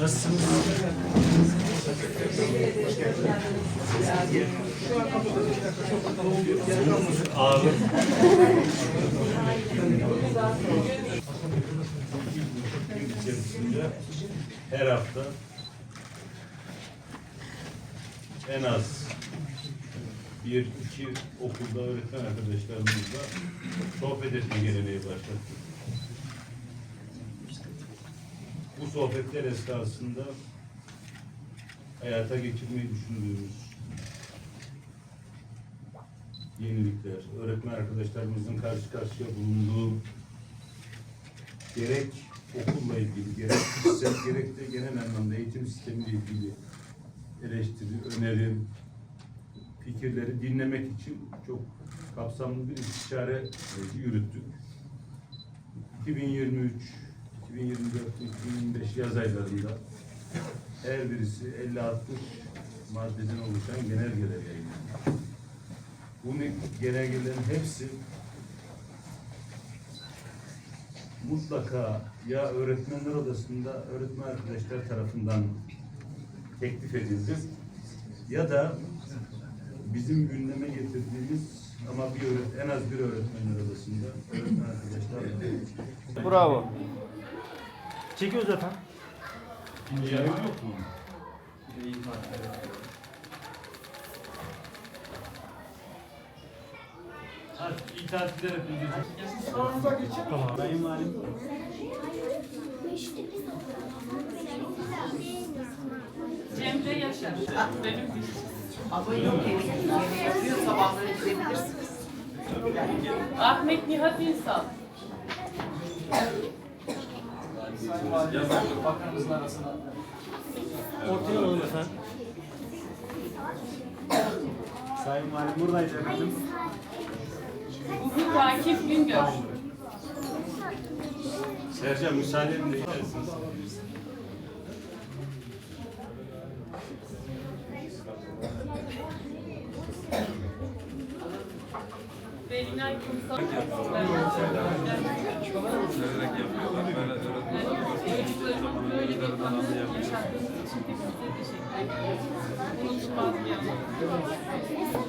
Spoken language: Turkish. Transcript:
Nasılsınız? İçerisinde her hafta en az bir iki okulda öğretmen arkadaşlarımızla sohbet etme geleneği başlattık. Sohbetler esnasında hayata geçirmeyi düşündüğümüz yenilikler, öğretmen arkadaşlarımızın karşı karşıya bulunduğu gerek okulla ilgili, gerek kişisel, gerek de genel anlamda eğitim sistemiyle ilgili eleştiri, öneri, fikirleri dinlemek için çok kapsamlı bir istişare yürüttük. 2023, 2024, 2025 yaz aylarında her birisi 50-60 maddeden oluşan genelgeler yayınlandı. Bu genelgelerin hepsi mutlaka ya öğretmenler odasında öğretmen arkadaşlar tarafından teklif edildi ya da bizim gündeme getirdiğimiz ama bir öğret en az bir öğretmenler odasında öğretmen arkadaşlar Bravo. Çekiyoruz efendim. İkinci yarı yok mu? Ha, iyi tatiller hepinize. Tamam. Sayın Valim. Cemre Yaşar. Benim Ama yok. Yine yapıyor sabahları gidebilirsiniz. Ahmet Nihat İnsal. Ortaya alalım efendim. Sayın Valim buradayız efendim. Bugün Akif Güngör. Sercan müsaade edin de gelsiniz. Belinay Kumsal. Çocuklarımın böyle bir anısı yaşattığınız için hepinize teşekkür ederim. Unutulmaz bir an.